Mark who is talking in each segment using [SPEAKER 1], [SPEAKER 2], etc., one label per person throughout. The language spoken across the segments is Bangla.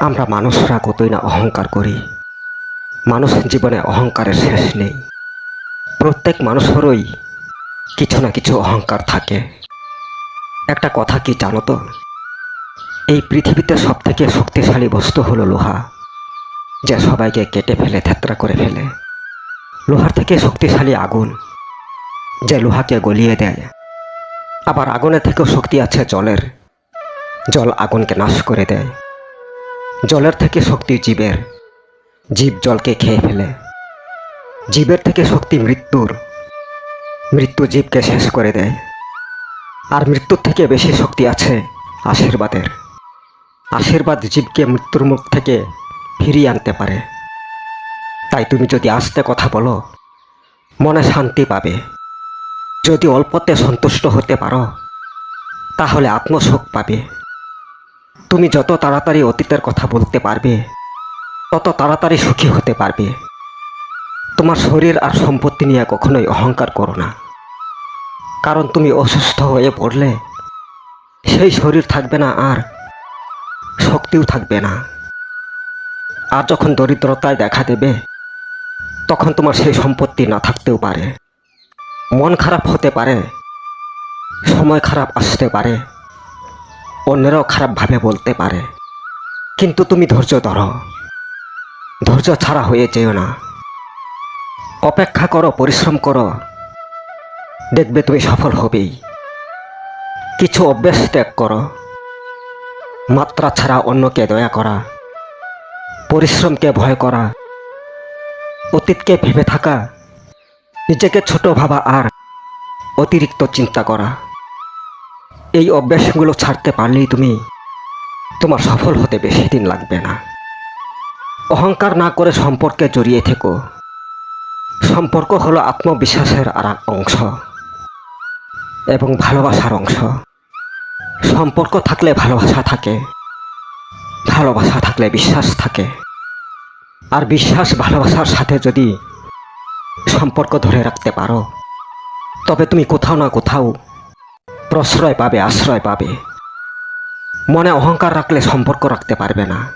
[SPEAKER 1] আমরা মানুষরা কতই না অহংকার করি। মানুষ জীবনে অহংকারের শেষ নেই। প্রত্যেক মানুষেরই কিছু না কিছু অহংকার থাকে। একটা কথা কি জানো তো? এই পৃথিবীতে সব থেকে শক্তিশালী বস্তু হলো লোহা, যা সবাইকে কেটে ফেলে থেতরা করে ফেলে। লোহার থেকে শক্তিশালী আগুন, যে লোহাকে গলিয়ে দেয়। আবার আগুনের থেকেও শক্তি আছে জলের। জল আগুনকে নাশ করে দেয়। জলের থেকে শক্তি জীবের। জীব জলকে খেয়ে ফেলে। জীবের থেকে শক্তি মৃত্যুর। মৃত্যু জীবকে শেষ করে দেয়। আর মৃত্যুর থেকে বেশি শক্তি আছে আশীর্বাদের। আশীর্বাদ জীবকে মৃত্যুর মুখ থেকে ফিরিয়ে আনতে পারে। তাই তুমি যদি আস্তে কথা বলো, মনে শান্তি পাবে। যদি অল্পতে সন্তুষ্ট হতে পারো, তাহলে আত্মসুখ পাবে। তুমি যত তাড়াতাড়ি অতীতের কথা বলতে পারবে, তত তাড়াতাড়ি সুখী হতে পারবে। তোমার শরীর আর সম্পত্তি নিয়ে কখনোই অহংকার করো না। কারণ তুমি অসুস্থ হয়ে পড়লে, সেই শরীর থাকবে না আর শক্তিও থাকবে না। আর যখন দরিদ্রতায় দেখা দেবে, তখন তোমার সেই সম্পত্তি না থাকতেও পারে। মন খারাপ হতে পারে, সময় খারাপ আসতে পারে। অন্যরাও খারাপভাবে বলতে পারে। কিন্তু তুমি ধৈর্য ধরো। ধৈর্য ছাড়া হয়ে যেও না। অপেক্ষা করো, পরিশ্রম করো। দেখবে তুমি সফল হবেই। কিছু অভ্যাস ত্যাগ করো। মাত্রা ছাড়া অন্যকে দয়া করা। পরিশ্রমকে ভয় করা। অতীতকে ভেবে থাকা। নিজেকে ছোট ভাবা আর অতিরিক্ত চিন্তা করা। এই অভ্যাসগুলো ছাড়তে পারলেই তুমি তোমার সফল হতে বেশি দিন লাগবে না। অহংকার না করে সম্পর্কে জড়িয়ে থেকো। সম্পর্ক হলো আত্মবিশ্বাসের আর এক অংশ এবং ভালোবাসার অংশ। সম্পর্ক থাকলে ভালোবাসা থাকে, ভালোবাসা থাকলে বিশ্বাস থাকে। আর বিশ্বাস ভালোবাসার সাথে যদি সম্পর্ক ধরে রাখতে পারো, তবে তুমি কোথাও না কোথাও প্রশ্রয় পাবে, আশ্রয় পাবে। মনে অহংকার রাখলে সম্পর্ক রাখতে পারবে না।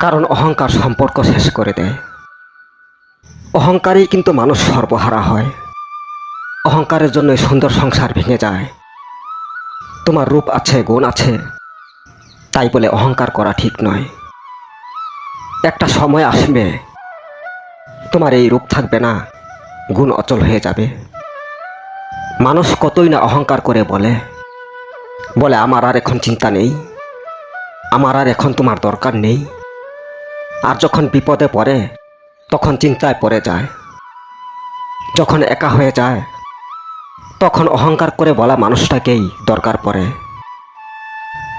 [SPEAKER 1] কারণ অহংকার সম্পর্ক শেষ করে দেয়। অহংকারেই কিন্তু মানুষ সর্বহারা হয়। অহংকারের জন্য সুন্দর সংসার ভেঙে যায়। তোমার রূপ আছে, গুণ আছে। তাই বলে অহংকার করা ঠিক নয়। একটা সময় আসবে। তোমার এই রূপ থাকবে না। গুণ অচল হয়ে যাবে। মানুষ কতই না অহংকার করে বলে। বলে, আমার আর এখন চিন্তা নেই। আমার আর এখন তোমার দরকার নেই। আর যখন বিপদে পড়ে, তখন চিন্তায় পড়ে যায়। যখন একা হয়ে যায়, তখন অহংকার করে বলা মানুষটাকেই দরকার পড়ে।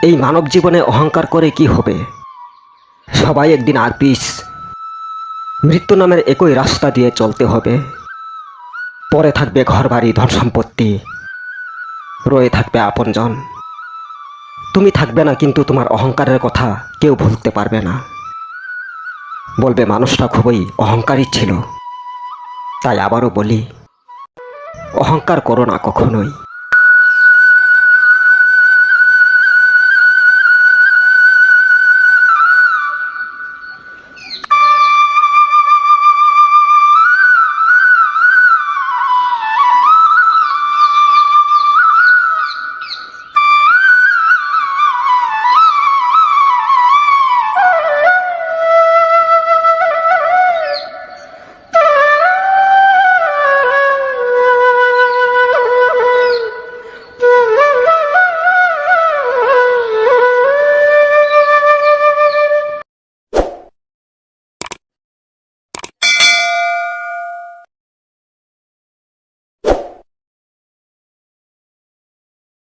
[SPEAKER 1] এই মানব জীবনে অহংকার করে কি হবে? সবাই একদিন আর পিস মৃত্যু নামের একই রাস্তা দিয়ে চলতে হবে। পরে থাকবে ঘরবাড়ি ধন সম্পত্তি রয়ে থাকবে আপনজন। তুমি থাকবে না কিন্তু তোমার অহংকারের কথা কেউ ভুলতে পারবে না। বলবে, মানুষটা খুবই অহংকারী ছিল। তাই আবারও বলি, অহংকার করো না কখনোই।